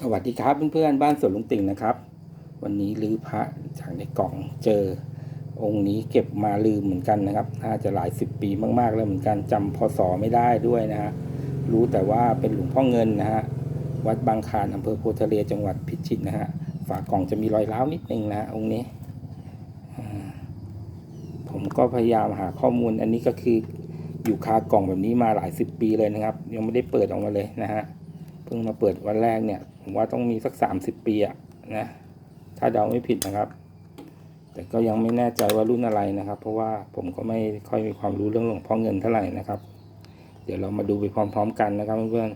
สวัสดีครับเพื่อนๆบ้านสวนลุงติ่งนะครับ วันนี้ลือพระจากในกล่องเจอ องค์นี้เก็บมาลืมเหมือนกันนะครับน่าจะหลายสิบปีมากๆแล้วเหมือนกันจำพศไม่ได้ด้วยนะฮะรู้แต่ว่าเป็นหลวงพ่อเงินนะฮะวัดบางคานอำเภอโพทะเลจังหวัดพิจิตรนะฮะฝากล่องจะมีรอยร้าวนิดนึงนะองค์นี้ ผมก็พยายามหาข้อมูลอันนี้ก็คืออยู่คากล่องแบบนี้มาหลายสิบปีเลยนะครับ ยังไม่ได้เปิดออกมาเลยนะฮะเพิ่งมาเปิดวันแรกเนี่ย ผมว่าต้องมีสักสามสิบปีอะนะ ถ้าเดาไม่ผิดนะครับ แต่ก็ยังไม่แน่ใจว่ารุ่นอะไรนะครับ เพราะว่าผมก็ไม่ค่อยมีความรู้เรื่องหลวงพ่อเงินเท่าไหร่นะครับ เดี๋ยวเรามาดูไปพร้อม ๆ กันนะครับเพื่อน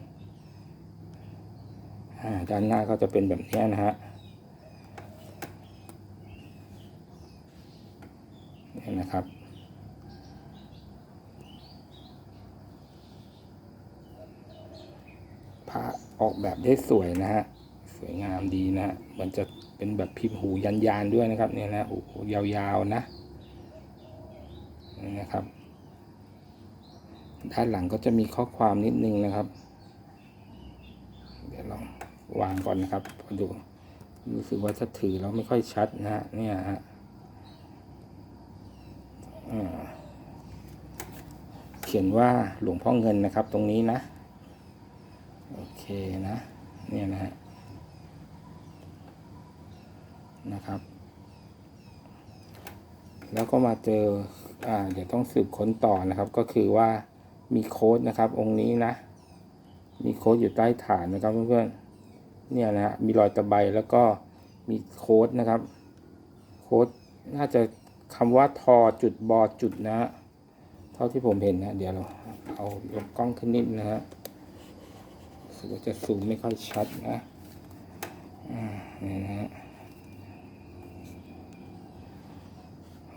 ๆด้านหน้าก็จะเป็นแบบนี้นะฮะนี่นะครับ พระ ออกแบบได้สวยนะฮะสวยงามดีนะฮะมันจะเป็นแบบพิมพ์หูยันยานด้วยนะครับเนี่ยนะหูยาวๆนะนี่นะครับ ด้านหลังก็จะมีข้อความนิดนึงนะครับ เดี๋ยวลองวางก่อนนะครับพอดูรู้สึกว่าถ้าถือแล้วไม่ค่อยชัดนะฮะเนี่ยฮะเขียนว่าหลวงพ่อเงินนะครับตรงนี้นะ นะเนี่ยนะฮะนะครับ แล้วก็มาเจออ่าเดี๋ยวต้องสืบค้นต่อนะครับ ก็คือว่ามีโค้ดนะครับ องค์นี้นะ มีโค้ดอยู่ใต้ฐานนะครับเพื่อนๆเนี่ยนะฮะมีรอยตะไบแล้วก็มีโค้ดนะครับ โค้ดน่าจะคำว่าทอจุดบอจุดนะฮะเท่าที่ผมเห็นนะ เดี๋ยวเราเอายกกล้องขึ้นนิดนะฮะ สึกว่าจะซูมไม่ค่อยชัดนะนี่นะฮะ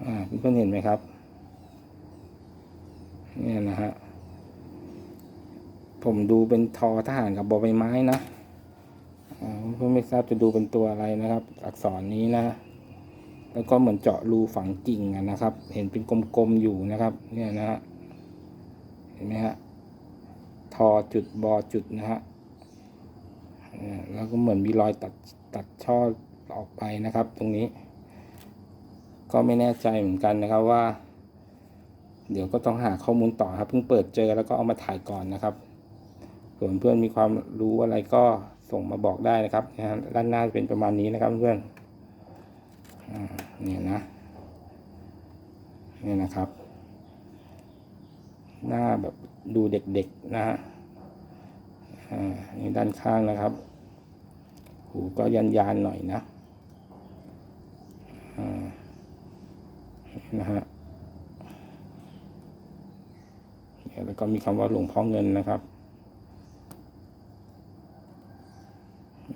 อ่าเพื่อนเห็นไหมครับเนี่ยนะฮะผมดูเป็นทอทหารกับบอใบไม้นะอ่าเพื่อนไม่ทราบจะดูเป็นตัวอะไรนะครับ อักษรนี้นะ แล้วก็เหมือนเจาะรูฝังกิ่งอะนะครับ เห็นเป็นกลมๆอยู่นะครับ เนี่ยนะฮะเห็นไหมฮะทอจุดบอจุดนะฮะ แล้วก็เหมือนมีรอยตัดตัดช่อออกไปนะครับ ตรงนี้ ก็ไม่แน่ใจเหมือนกันนะครับว่า เดี๋ยวก็ต้องหาข้อมูลต่อครับเพิ่งเปิดเจอแล้วก็เอามาถ่ายก่อนนะครับ ส่วนเพื่อนมีความรู้อะไรก็ส่งมาบอกได้นะครับนะฮะด้านหน้าจะเป็นประมาณนี้นะครับเพื่อนอเนี่ยนะเนี่ยนะครับ หน้าแบบดูเด็กๆนะฮะ อ่านี่ด้านข้างนะครับ หูก็ยันยานหน่อยนะอ่านะฮะแล้วก็มีคำว่าหลวงพ่อเงินนะครับ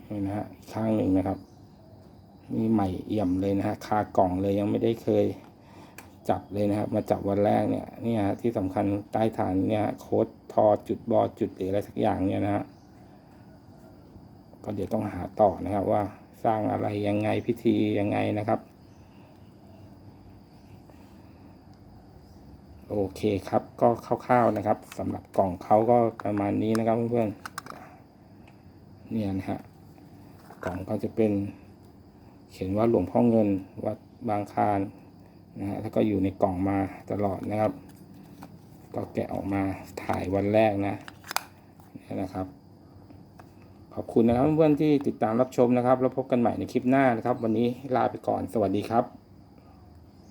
นี่นะฮะข้างหนึ่งนะครับนี่ใหม่เอี่ยมเลยนะฮะคากล่องเลยยังไม่ได้เคย จับเลยนะครับ มาจับวันแรกเนี่ยเนี่ยฮะที่สำคัญใต้ฐานเนี่ยโค้ดทอจุดบอจุดหรืออะไรสักอย่างเนี่ยนะฮะก็เดี๋ยวต้องหาต่อนะครับว่าสร้างอะไรยังไงพิธียังไงนะครับ โอเคครับก็คร่าวๆนะครับสำหรับกล่องเขาก็ประมาณนี้นะครับเพื่อนๆเนี่ยนะฮะกล่องก็จะเป็น เขียนว่าหลวงพ่อเงินวัดบางคลาน นะฮะแล้วก็อยู่ในกล่องมาตลอดนะครับ ก็แกะออกมาถ่ายวันแรกนะนี่นะครับ ขอบคุณนะครับเพื่อนๆที่ติดตามรับชมนะครับ แล้วพบกันใหม่ในคลิปหน้านะครับ วันนี้ลาไปก่อนสวัสดีครับ